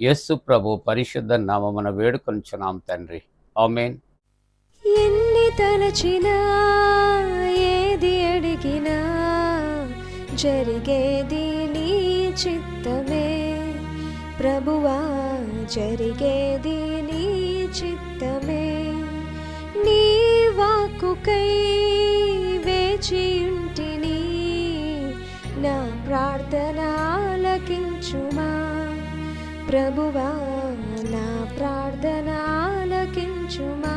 యేసు ప్రభు పరిశుద్ధ నామమున వేడుకొంచున్నాం తండ్రి. ఆమెన్. ఎన్ని తలచినా ఏది అడిగినా జరిగేది నీ చిత్తమే. ప్రభువా జరిగేది నీ చిత్తమే. నీ వాక్కుకై వేచియుంటిని నా ప్రార్థన ఆలకించుమా. ప్రభువా నా ప్రార్థన ఆలకించుమా?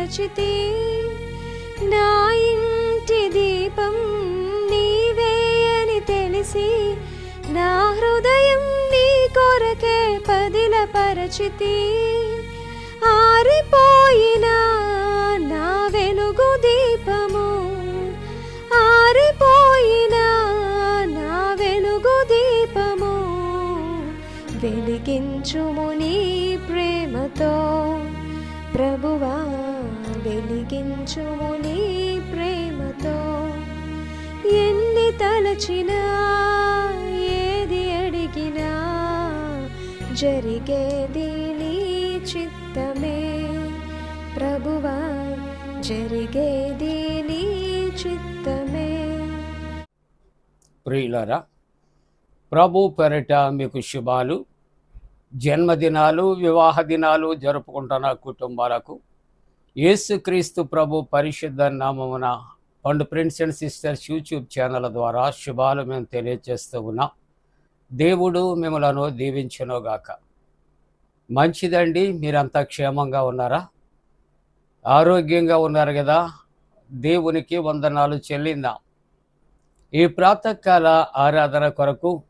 పదిల నా ఇంటి దీపం నీవే అని తెలిసి నా హృదయం నీ కొరకే పదిల పరచితే ఆరిపోయిన నా వెలుగు దీపము. ఆరిపోయిన నా వెలుగు దీపము. వెలిగించుము నీ ప్రేమతో ప్రభువా. వెలిగించుము నీ ప్రేమతో. ఎన్ని తలచినా ఏది అడిగినా జరిగేది నీ చిత్తమే. ప్రభువా జరిగేది నీ చిత్తమే. ప్రియులరా ప్రభు పెరట మీకు శుభాలు. జన్మదినాలు వివాహ దినాలు జరుపుకుంటున్న కుటుంబాలకు యేసుక్రీస్తు ప్రభు పరిశుద్ధ నామమున పండు friends and sisters YouTube channel ద్వారా శుభాలు మేము తెలియజేస్తూ ఉన్నాం. దేవుడు మిమ్మలను దీవించునుగాక. మంచిదండి మీరంతా క్షేమంగా ఉన్నారా? ఆరోగ్యంగా ఉన్నారు కదా? దేవునికి వందనాలు చెల్లిందాం. ఈ ప్రాతకాల ఆరాధన కొరకు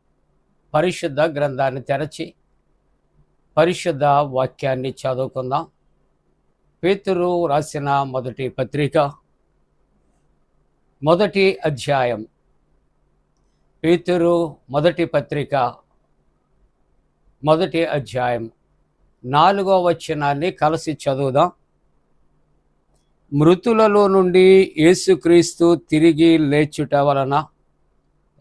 పరిశుద్ధ గ్రంథాన్ని తెరచి పరిశుద్ధ వాక్యాన్ని చదువుకుందాం. పేతురు రాసిన మొదటి పత్రిక. మొదటి అధ్యాయం. పేతురు మొదటి పత్రిక. మొదటి అధ్యాయం. నాలుగో వచనాన్ని కలిసి చదువుదాం. మృతులలో నుండి యేసుక్రీస్తు తిరిగి లేచుట వలన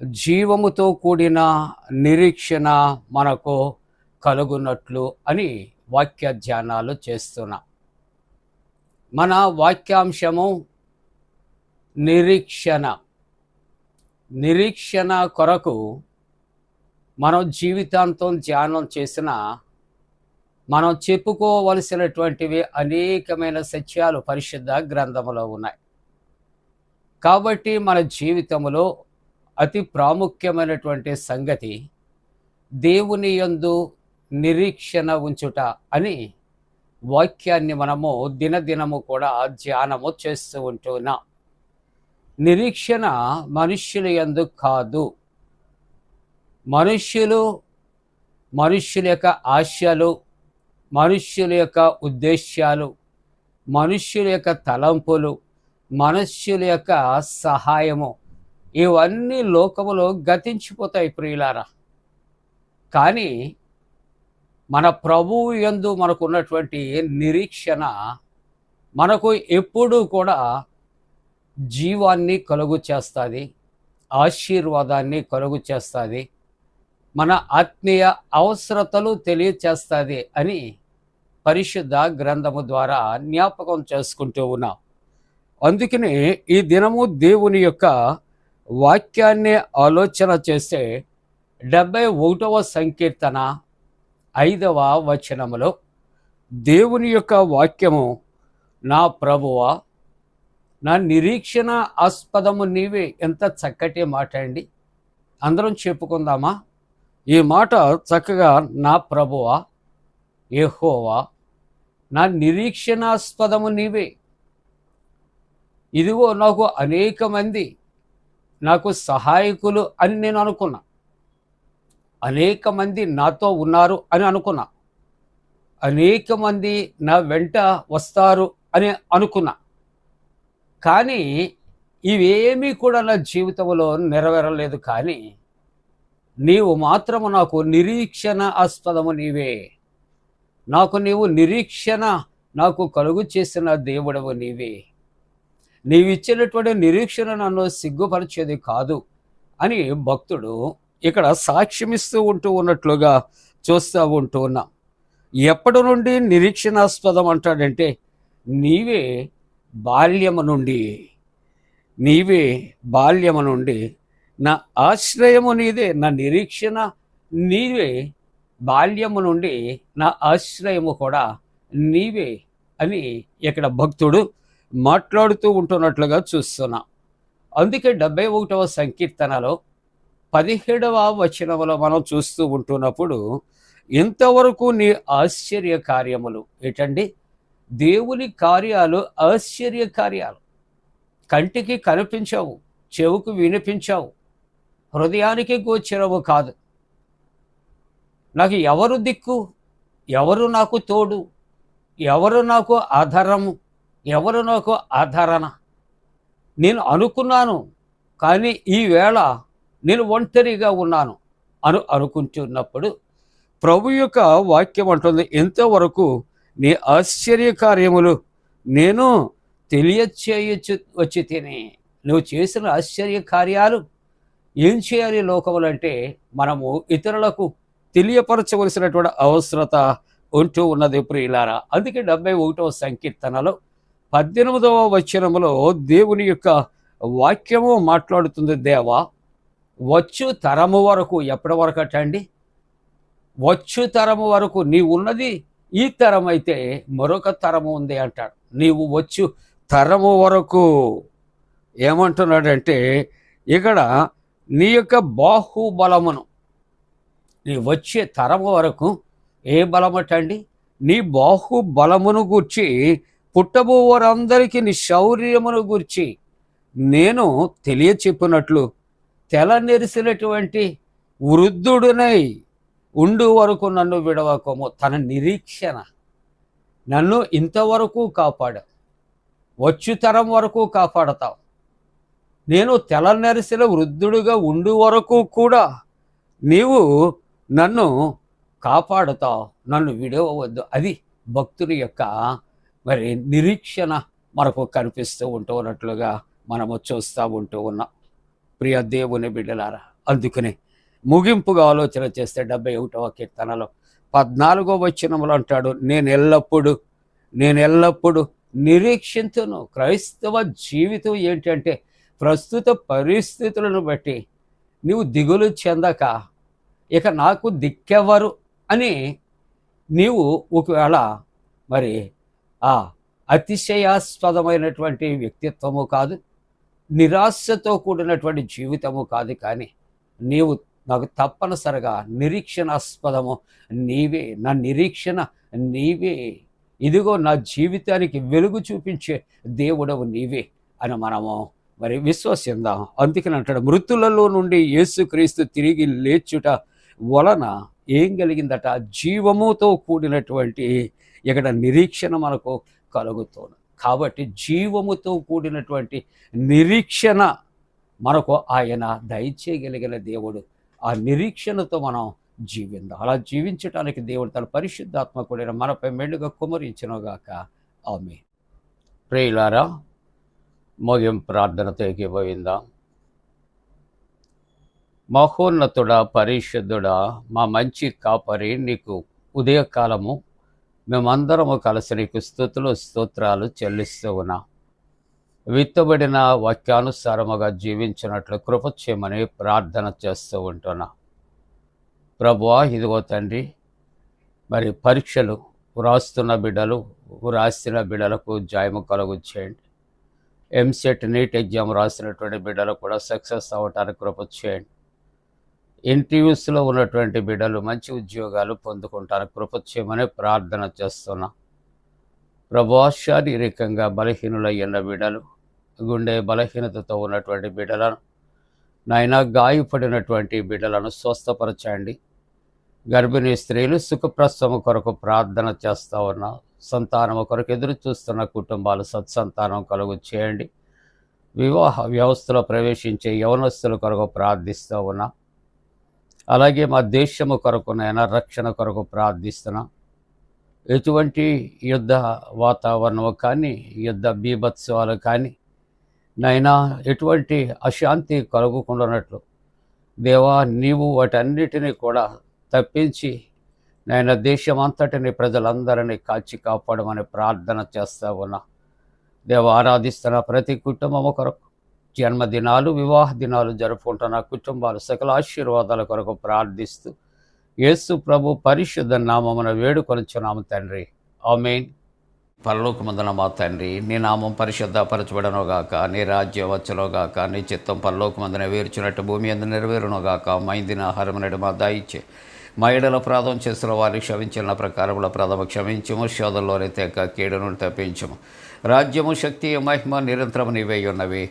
జీవముతో కూడిన నిరీక్షణ మనకు కలుగునట్లు అని వాక్య ధ్యానాలు చేస్తున్నా. మన వాక్యాంశము నిరీక్షణ. నిరీక్షణ కొరకు మనం జీవితాంతం ధ్యానం చేసిన మనం చెప్పుకోవలసినటువంటివి అనేకమైన సత్యాలు పరిశుద్ధ గ్రంథములో ఉన్నాయి. కాబట్టి మన జీవితంలో అతి ప్రాముఖ్యమైనటువంటి సంగతి దేవుని యందు నిరీక్షణ ఉంచుట అని వాక్యాన్ని మనము దినదినము కూడా ధ్యానము చేస్తూ ఉంటున్నాం. నిరీక్షణ మనుష్యుల ఎందుకు కాదు. మనుష్యులు మనుష్యుల యొక్క ఆశలు మనుష్యుల యొక్క ఉద్దేశ్యాలు మనుష్యుల యొక్క తలంపులు మనుష్యుల యొక్క సహాయము ఇవన్నీ లోకములో గతించిపోతాయి ప్రియులారా. కానీ మన ప్రభువు యందు మనకు ఉన్నటువంటి నిరీక్షణ మనకు ఎప్పుడూ కూడా జీవాన్ని కలుగు చేస్తుంది ఆశీర్వాదాన్ని కలుగు చేస్తుంది మన ఆత్మీయ అవసరతలు తెలియచేస్తుంది అని పరిశుద్ధ గ్రంథము ద్వారా జ్ఞాపకం చేసుకుంటూ ఉన్నాం. అందుకనే ఈ దినము దేవుని యొక్క వాక్యాన్ని ఆలోచన చేస్తే డెబ్బై ఒకటవ సంకీర్తన ఐదవ వచనములో దేవుని యొక్క వాక్యము నా ప్రభువా నా నిరీక్షణ ఆస్పదము నీవే. ఎంత చక్కటి మాట అండి. అందరం చెప్పుకుందామా? ఈ మాట చక్కగా నా ప్రభువా ఏహోవా నా నిరీక్షణాస్పదము నీవే. ఇదిగో నాకు అనేక మంది నాకు సహాయకులు అని నేను అనుకున్నా. అనేక మంది నాతో ఉన్నారు అని అనుకున్నా. అనేక మంది నా వెంట వస్తారు అని అనుకున్నా. కానీ ఇవేమీ కూడా నా జీవితంలో నెరవేరలేదు కానీ నీవు మాత్రము నాకు నిరీక్షణ ఆస్పదము నీవే. నాకు నీవు నిరీక్షణ నాకు కలుగు చేసిన దేవుడవు నీవే. నీవిచ్చినటువంటి నిరీక్షణ నన్ను సిగ్గుపరిచేది కాదు అని భక్తుడు ఇక్కడ సాక్ష్యమిస్తూ ఉంటూ ఉన్నట్లుగా చూస్తూ ఉంటూ ఉన్నాం. ఎప్పటి నుండి నిరీక్షణాస్పదం అంటాడంటే నీవే బాల్యము నుండి నీవే బాల్యము నుండి నా ఆశ్రయము నీదే నా నిరీక్షణ నీవే బాల్యము నుండి నా ఆశ్రయము కూడా నీవే అని ఇక్కడ భక్తుడు మాట్లాడుతూ ఉంటున్నట్లుగా చూస్తున్నాం. అందుకే డెబ్బై ఒకటవ సంకీర్తనలో పదిహేడవ వచనంలో మనం చూస్తూ ఉంటున్నప్పుడు ఇంతవరకు నీ ఆశ్చర్య కార్యములు ఏంటండి? దేవుని కార్యాలు ఆశ్చర్య కార్యాలు. కంటికి కనిపించవు చెవుకు వినిపించావు హృదయానికి గోచరవు కాదు. నాకు ఎవరు దిక్కు? ఎవరు నాకు తోడు? ఎవరు నాకు ఆధారము? ఎవరు నాకు ఆధారణ? నేను అనుకున్నాను కానీ ఈవేళ నేను ఒంటరిగా ఉన్నాను అను అనుకుంటున్నప్పుడు ప్రభు యొక్క వాక్యం అంటుంది ఎంతవరకు నీ ఆశ్చర్య కార్యములు నేను తెలియచేయచ్చు వచ్చి తిని నువ్వు చేసిన ఆశ్చర్య కార్యాలు ఏం చేయాలి లోకములు అంటే మనము ఇతరులకు తెలియపరచవలసినటువంటి అవసరత ఉంటూ ఉన్నది ప్రియులారా. అందుకే డెబ్బై ఒకటవ సంకీర్తనలో పద్దెనిమిదవ వచనములో దేవుని యొక్క వాక్యము మాట్లాడుతుంది దేవా వచ్చు తరము వరకు ఎప్పటి వరకు అండి? వచ్చు తరము వరకు నీవు ఉన్నది ఈ తరం అయితే మరొక తరము ఉంది అంటాడు. నీవు వచ్చు తరము వరకు ఏమంటున్నాడంటే ఇక్కడ నీ యొక్క బాహుబలమును నీ వచ్చే తరము వరకు ఏ బలమటండి నీ బాహుబలమును గూర్చి పుట్టబోవారందరికీ నీ శౌర్యమును గూర్చి నేను తెలియచెప్పినట్లు తెలనెరిసినటువంటి వృద్ధుడునై ఉండు వరకు నన్ను విడవకము. తన నిరీక్షణ నన్ను ఇంతవరకు కాపాడు. వచ్చు తరం వరకు కాపాడతావు. నేను తెలనెరిసిన వృద్ధుడుగా ఉండు వరకు కూడా నీవు నన్ను కాపాడుతావు. నన్ను విడవవద్దు. అది భక్తుని యొక్క మరి నిరీక్షణ మనకు కనిపిస్తూ ఉంటూ ఉన్నట్లుగా మనము చూస్తూ ఉంటూ ఉన్నాం. ప్రియ దేవుని బిడ్డలారా అందుకనే ముగింపుగా ఆలోచన చేస్తే డెబ్బై ఒకటవ కీర్తనలో పద్నాలుగో వచ్చినములు అంటాడు నేను ఎల్లప్పుడూ నేను ఎల్లప్పుడూ నిరీక్షించును క్రైస్తవ జీవితం ఏంటంటే ప్రస్తుత పరిస్థితులను బట్టి నీవు దిగులు చెందక ఇక నాకు దిక్కెవ్వరు అని నీవు ఒకవేళ మరి ఆ అతిశయాస్పదమైనటువంటి వ్యక్తిత్వము కాదు నిరాశతో కూడినటువంటి జీవితము కాదు కానీ నీవు నాకు తప్పనిసరిగా నిరీక్షణాస్పదము. నీవే నా నిరీక్షణ నీవే. ఇదిగో నా జీవితానికి వెలుగు చూపించే దేవుడవు నీవే అని మనము మరి విశ్వసిందాం అందుకని అంటాడు మృతులలో నుండి యేసుక్రీస్తు తిరిగి లేచుట వలన ఏం కలిగిందట? జీవముతో కూడినటువంటి ఇక్కడ నిరీక్షణ మనకు కలుగుతుంది. కాబట్టి జీవముతో కూడినటువంటి నిరీక్షణ మనకు ఆయన దయచేయగలిగిన దేవుడు. ఆ నిరీక్షణతో మనం జీవిందాం. అలా జీవించడానికి దేవుడు తన పరిశుద్ధాత్మ కూడా మనపై మెండుగా కుమరించినగాక ఆమె ప్రియులారా మోగిం ప్రార్థనతో ఎగిపోయిందా మహోన్నతుడా పరిశుద్ధుడా మా మంచి కాపరి నీకు ఉదయకాలము మేమందరము కలిసి నీకు స్థుతులు స్తోత్రాలు చెల్లిస్తూ ఉన్నాం. విత్తబడిన వాక్యానుసారముగా జీవించినట్లు కృప చేయమని ప్రార్థన చేస్తూ ఉంటున్నా. ప్రభువా ఇదిగో తండ్రి మరి పరీక్షలు వ్రాస్తున్న బిడ్డలు వ్రాసిన బిడ్డలకు జాయము కలుగు చేయండి. ఎంసెట్ నీట్ ఎగ్జామ్ రాసినటువంటి బిడ్డలు కూడా సక్సెస్ అవ్వటానికి కృప చేయండి. ఇంటర్వ్యూస్లో ఉన్నటువంటి బిడ్డలు మంచి ఉద్యోగాలు పొందుకుంటారు. కృప ప్రార్థన చేస్తున్నా. ప్రభా శారీరకంగా బలహీనులయ్యన్న బిడ్డలు గుండె బలహీనతతో ఉన్నటువంటి బిడ్డలను నాయన గాయపడినటువంటి బిడ్డలను స్వస్థపరచండి. గర్భిణీ స్త్రీలు సుఖప్రసవం కొరకు ప్రార్థన చేస్తూ ఉన్నా. సంతానం కొరకు ఎదురు చూస్తున్న కుటుంబాలు సత్సంతానం కలుగు చేయండి. వివాహ వ్యవస్థలో ప్రవేశించే యవనస్తుల కొరకు ప్రార్థిస్తూ ఉన్నా. అలాగే మా దేశము కొరకు నైనా రక్షణ కొరకు ప్రార్థిస్తున్నా. ఎటువంటి యుద్ధ వాతావరణము కానీ యుద్ధ బీభత్సవాలు కానీ నైనా ఎటువంటి అశాంతి కలుగుకుండానట్లు. దేవా నీవు వాటన్నిటినీ కూడా తప్పించి నాయన దేశమంతటిని ప్రజలందరినీ కాచి కాపాడమని ప్రార్థన చేస్తా ఉన్నా. దేవ ఆరాధిస్తున్న ప్రతి కుటుంబము కొరకు. జన్మదినాలు వివాహ దినాలు జరుపుకుంటున్న కుటుంబాలు సకల ఆశీర్వాదాల కొరకు ప్రార్థిస్తూ యేసు ప్రభు పరిశుద్ధ నామమున వేడుకొనుచున్నాము తండ్రి. ఆమెన్. పరలోకమందున మా తండ్రి నీ నామం పరిశుద్ధపరచబడనుగాక నీ రాజ్యం వచ్చునుగాక నీ చిత్తం పరలోకమందున వేర్చినట్టు భూమి అందు నెరవేరునుగాక మైందిన హరమనడు మా దాయిచ్చే మా ఏడల ప్రాధం చేసిన వారిని క్షమించిన ప్రకారముల ప్రథమ క్షమించము శోధంలోని తెక్క కీడును తప్పించము. రాజ్యము శక్తి మహిమ నిరంతరం నీవై ఉన్నవి.